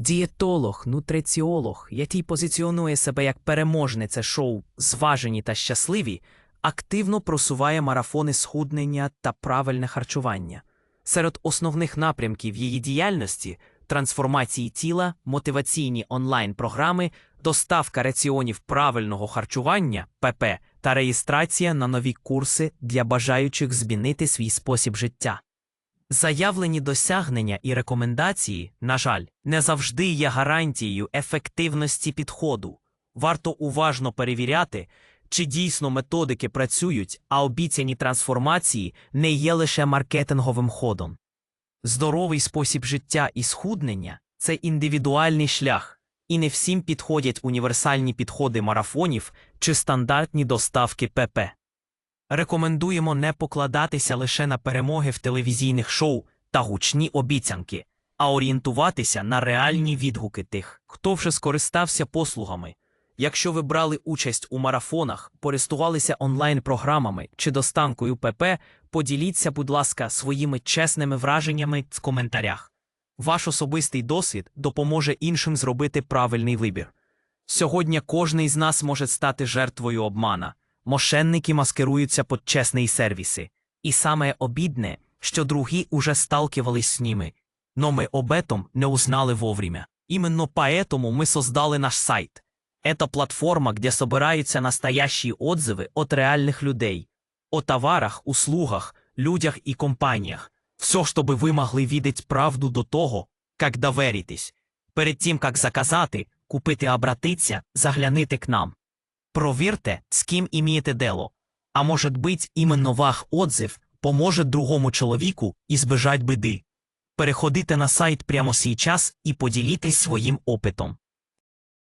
Дієтолог, нутриціолог, який позиціонує себе як переможниця шоу Зважені та щасливі, активно просуває марафони схуднення та правильне харчування. Серед основних напрямків її діяльності трансформації тіла, мотиваційні онлайн-програми, доставка раціонів правильного харчування ПП та реєстрація на нові курси для бажаючих змінити свій спосіб життя. Заявлені досягнення і рекомендації, на жаль, не завжди є гарантією ефективності підходу. Варто уважно перевіряти, чи дійсно методики працюють, а обіцяні трансформації не є лише маркетинговим ходом. Здоровий спосіб життя і схуднення це індивідуальний шлях, і не всім підходять універсальні підходи марафонів чи стандартні доставки ПП. Рекомендуємо не покладатися лише на перемоги в телевізійних шоу та гучні обіцянки, а орієнтуватися на реальні відгуки тих, хто вже скористався послугами. Якщо ви брали участь у марафонах, користувалися онлайн-програмами чи достанкою ПП, поділіться, будь ласка, своїми чесними враженнями в коментарях. Ваш особистий досвід допоможе іншим зробити правильний вибір. Сьогодні кожний з нас може стати жертвою обмана Мошенники маскируються під чесні сервіси. І саме обідне, що другі уже сталкивались з ними. Но ми об этом не узнали вовремя. Именно поэтому мы создали наш сайт. Это платформа, где собираются настоящие отзывы от реальных людей. О товарах, услугах, людях и компаниях. Все, чтобы вы могли видеть правду до того, как доверитесь. Перед тим, як заказати, купити обратиться, загляните к нам. Провірте, з ким імієте дело. А може бить, іменно ваш отзив поможе другому чоловіку і збежать біди. Переходите на сайт прямо сейчас і поділітесь своїм опитом.